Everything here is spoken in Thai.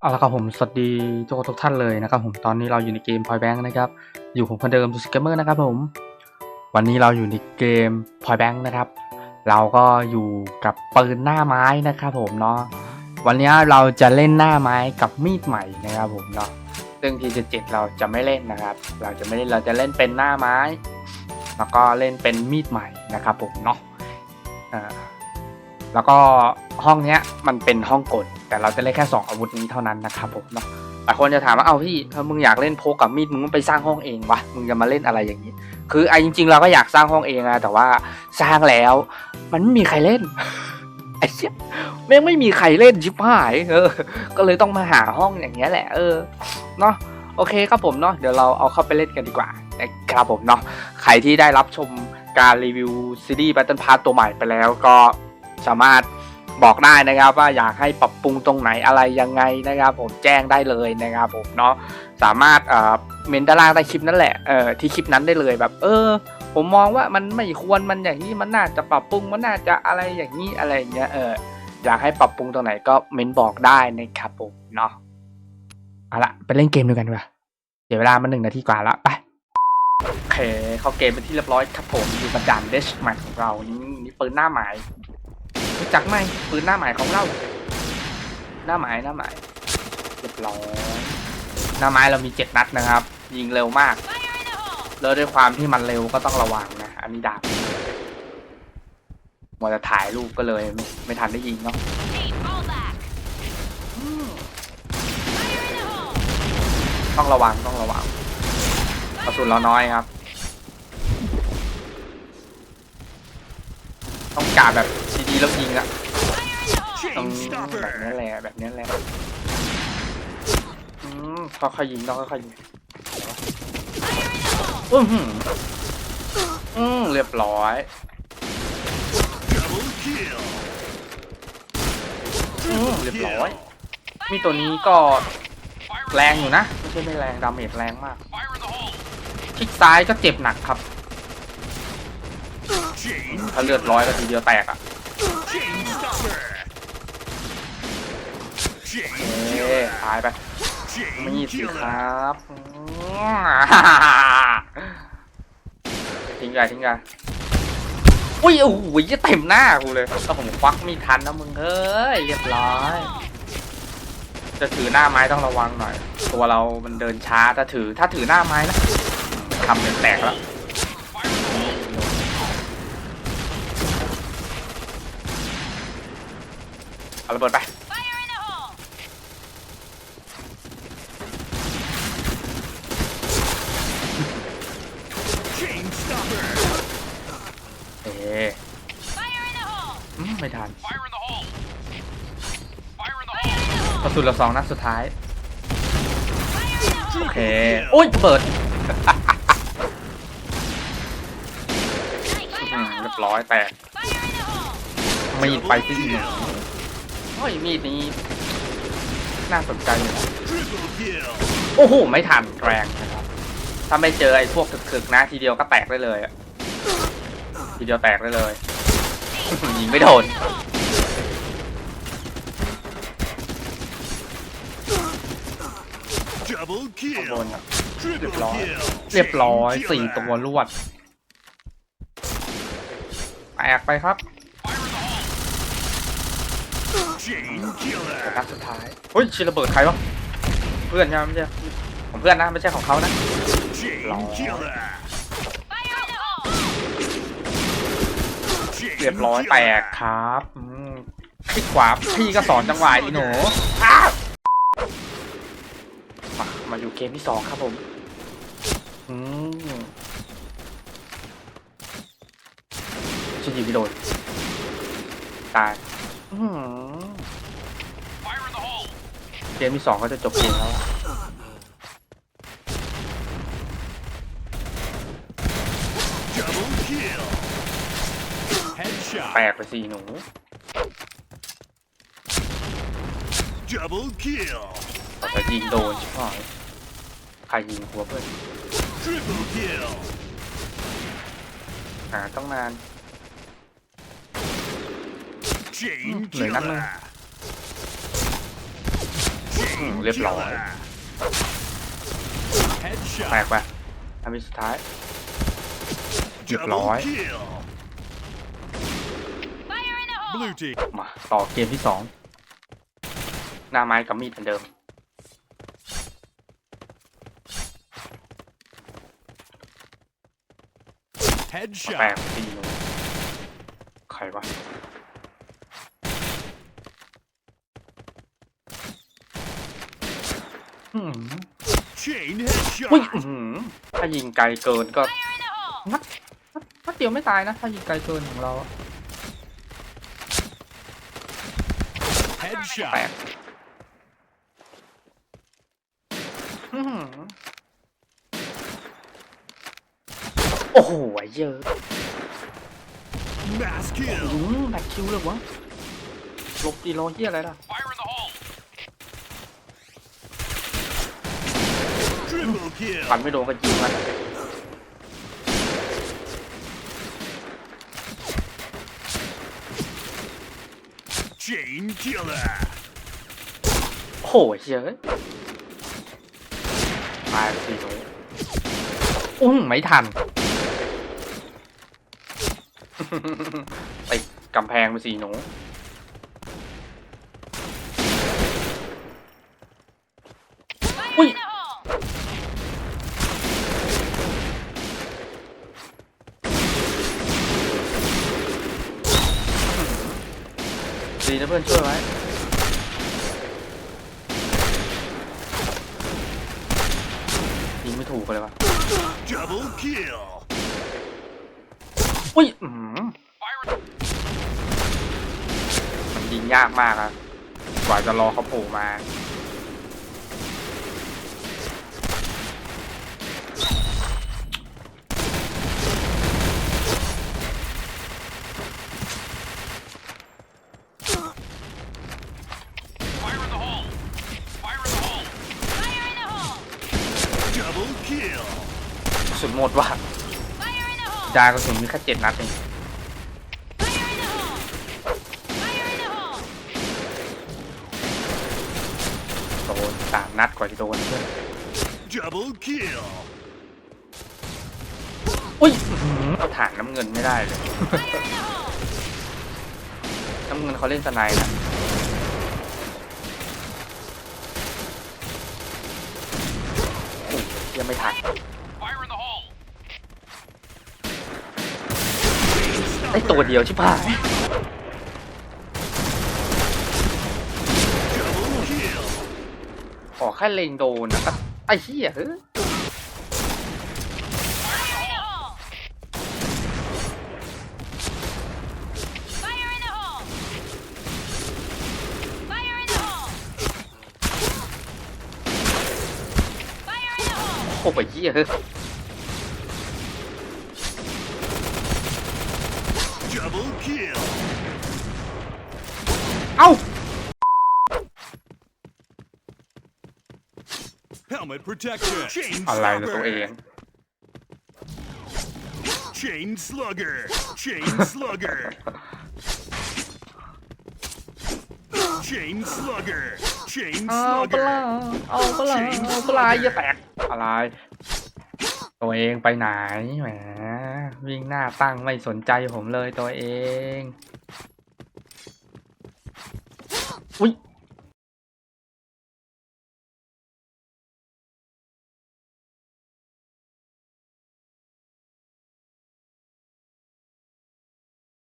เอาละครับผมสวัสดีทุกคนทุกท่านเลยนะครับผมตอนนี้เราอยู่ในเกม Point Bank นะครับอยู่ผมคนเดิมสุสเกมเมอร์นะครับผมวันนี้เราอยู่ในเกม Point Bank นะครับ เราก็อยู่กับปืนหน้าไม้นะครับผมเนาะวันนี้เราจะเล่นหน้าไม้กับมีดใหม่นะครับผมเนาะซึ่งทีเจ็ดเราจะไม่เล่นนะครับ เราจะไม่เล่นเราจะเล่นเป็นหน้าไม้ แล้วก็เล่นเป็นมีดใหม่นะครับผมเนาะแล้วก็ห้องเนี้ยมันเป็นห้องกด แต่เราจะเล่นแค่ 2 อาวุธนี้เท่านั้นนะครับผมเนาะแต่คนจะถามว่า เอาพี่ถ้ามึงอยากเล่นโพกกับมีดมึงไปสร้างห้องเองวะมึงจะมาเล่นอะไรอย่างนี้ คือไอ้จริง ๆ เราก็อยากสร้างห้องเองนะแต่ว่าสร้างแล้ว มันไม่มีใครเล่นไอ้เชี่ยแม่งไม่มีใครเล่นชิบหายเออ ก็เลยต้องมาหาห้องอย่างเงี้ยแหละ เออเนาะโอเคครับผมเนาะเดี๋ยวเราเอาเข้าไปเล่นกันดีกว่านะครับผมเนาะใครที่ได้รับชมการรีวิวซีรีส์ Battle Pass ตัวใหม่ไปแล้วก็สามารถ บอกได้นะครับว่าอยากให้ปรับปรุงตรงไหนอะไรยังไงนะครับ ผมแจ้งได้เลยนะครับผมเนาะสามารถเอ่อเมนด้านล่างใต้คลิปนั่นแหละเออที่คลิปนั้นได้เลยแบบ เออ ผมมองว่ามันไม่ควรมันอย่างนี้มันน่าจะปรับปรุงมันน่าจะอะไรอย่างนี้อะไรอย่างเงี้ยเอออยากให้ปรับปรุงตรงไหนก็เมนบอกได้นะครับผมเนาะเอาละไปเล่นเกมด้วยกันดีกว่าเดี๋ยวเวลามันหนึ่งนาทีกว่าละไปโอเคเข้าเกมเป็นที่เรียบร้อยครับผมอยู่กับด่านเดชใหม่ของเรานี่นี่ปืนหน้าหมาย รู้จักไหมปืนหน้าหมายของเรา หน้าหมายหน้าหมายเรียบร้อยหน้าไม้เรามีเจ็ดนัดนะครับ ยิงเร็วมากแล้วด้วยความที่มันเร็วก็ต้องระวังนะ อันนี้ดาบมัวจะถ่ายรูปก็เลยไม่ไม่ทันได้ยิงเนาะต้องระวังต้องระวังกระสุนเราน้อยครับ ต้องกาแบบดีแล้วยิงอะ Fire in the hole! ตรงแบบนี้แหละแบบนี้แหละอืมค่อยๆยิงต้องค่อยๆยิงอือหืออืมเรียบร้อยอืมเรียบร้อย มีตัวนี้ก็แรงอยู่นะ ไม่ใช่ไม่แรงดาเมจแรงมากคลิกซ้ายก็เจ็บหนักครับ ถ้าเลือดร้อยก็ทีเดียวแตกอะเอ๊ killer. ตายไป Chain มีสิครับทิ้งไงทิ้งไงอุ้ยโอ้โหจะเต็มหน้ากูเลยถ้าผมควักมีทันนะมึงเอ้ยเรียบร้อย จะถือหน้าไม้ต้องระวังหน่อย ตัวเรามันเดินช้าถ้าถือถ้าถือหน้าไม้นะทำเป็นแตกแล้ว เอาระเบิดไป Fire in the hole! เ Chain stopper. เอ๊ะ Fire in the hole! อืมไม่ทัน Fire in the hole. Fire in the Fire in the ก hole! ระสุนเราสองนัดสุดท้าย Fire in the โอ hole! เค โอ้ยเปิด Nice! อืมเรียบร้อยแตก Fire in the hole! มีดไปที่หนึ่ง โอ้ยมีดนี้ น่าสนใจอยู่นะ Triple kill. โอ้โห ไม่ทันแรงนะครับ ถ้าไม่เจอไอ้พวกถึกๆนะ ทีเดียวก็แตกได้เลยอะทีเดียวแตกได้เลย ยิงไม่โดน Double ข้างบ kill. นอะ Triple Lord. kill. เรียบร้อย Chain สี่ killer. ตัวรวด แตกไปครับ Chain แต่ killer. นัดสุดท้ายเฮ้ยชิระเบิดใครวะเพื่อนใช่ไหมไม่ใช่ของเพื่อนนะไม่ใช่ของเขานะ Chain Lord. killer. Fire in the hole! Chain เรียบร้อยแต killer. กครับอืมคลิกขวาพี่ก็สอนจังหวะอีหนูอ้าวมามาอยู่เกมที่สองครับผมอืมชิยิงไม่โดนตายอื้อหือ Fire in the hole. เกมที่สองก็จะจบเกมแล้วอะ Double kill. Headshot. แตกไปสี่หนู Double kill. แต่ยิงโดนชิบหายใครยิงหัวเพื่อน Triple kill. หาต้องนาน Chain Người nắn killer. Luôn. Chain Chain Hmm, live long. killer. แตก Headshot. ไปทำวิสุดท้าย Double Deploy. kill. Fire in the hole! Blue team. มาต่อเกมที่สองหน้าไม้กับมีดเหมือนเดิม แปล Headshot. กตีหนูใครวะ อืม Chain อุ้ย headshot. อื้อหือถ้ายิงไกลเกินก็ Fire in the hole! นัดนัดนัดเดียวไม่ตายนะ ถ้ายิงไกลเกินของเราอะแปล Headshot. กอื้อหือโอ้โหไอ้เยอะ Mass kill. อืมแบกคิวเลยวะหลบดีโลเฮียอะไรล่ะ Fire in the hole. Triple kill. ฟันไม่โดนก็ยิงมัน Chain killer. โอ้โหเฮียเอ้ยตายสี่โลอุ้งไม่ทันติดกำแพงไปสี่หนู Fire Ui. in the hole! ดีนะเพื่อนช่วยไว้ยิงไม่ถูกเลยวะ Double kill. อุ้ยอื้อหือมันยิงยากมากอะกว่าจะรอเขาโผล่มา Fire in the hole. Fire in the hole. Fire in the hole! Double kill. กระสุน หมดว่ะ Fire in the hole! ดากระสุนมีแค่เจ็ดนัดเอง Fire in the hole! Fire in the hole! โดนสามนัดกว่าจะโดนเพื่อน Double kill. อุ้ยอื้อหือเอาฐานน้ำเงินไม่ได้เลย Fire in the hole! น้ำเงินเขาเล่นสไนด์นะโอ้ยยังไม่ทัน Fire in the hole. ได้ตัวเดียวชิบหายขอแค่เลงโดนนะครับไอ้เหี้ยเฮ้ยโอ้ยเหี้ยเฮ้ย Double kill. เอ้า Helmet protection. Chain อะไรนะตัวเอง Chain slugger. Chain slugger. Chain slugger. Chain เอาปะ slugger. ลาเอาปะลาเอาปะลาเหี้ยแตกอะไร ตัวเองไปไหนแหม วิ่งหน้าตั้งไม่สนใจผมเลยตัวเอง อุ้ย